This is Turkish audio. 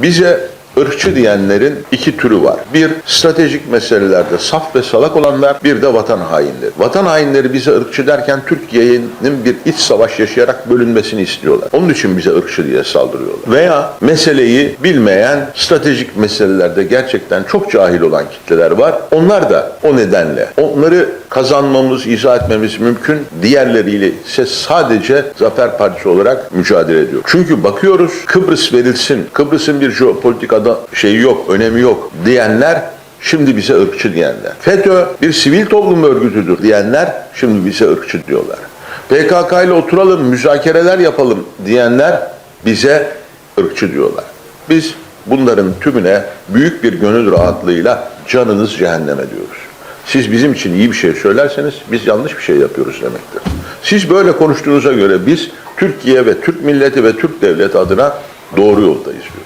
Bize ırkçı diyenlerin iki türü var. Bir, stratejik meselelerde saf ve salak olanlar, bir de vatan hainleri. Vatan hainleri bize ırkçı derken Türkiye'nin bir iç savaş yaşayarak bölünmesini istiyorlar. Onun için bize ırkçı diye saldırıyorlar. Veya meseleyi bilmeyen, stratejik meselelerde gerçekten çok cahil olan kitleler var. Onlar da o nedenle onları kazanmamız, izah etmemiz mümkün. Diğerleriyle ise sadece Zafer Partisi olarak mücadele ediyor. Çünkü bakıyoruz Kıbrıs verilsin, Kıbrıs'ın bir jeopolitik ada şeyi yok, önemi yok diyenler Şimdi bize ırkçı diyenler. FETÖ bir sivil toplum örgütüdür diyenler şimdi bize ırkçı diyorlar. PKK ile oturalım, müzakereler yapalım diyenler bize ırkçı diyorlar. Biz bunların tümüne büyük bir gönül rahatlığıyla canınız cehenneme diyoruz. Siz bizim için iyi bir şey söylerseniz biz yanlış bir şey yapıyoruz demektir. Siz böyle konuştuğunuza göre biz Türkiye ve Türk milleti ve Türk devleti adına doğru yoldayız diyoruz.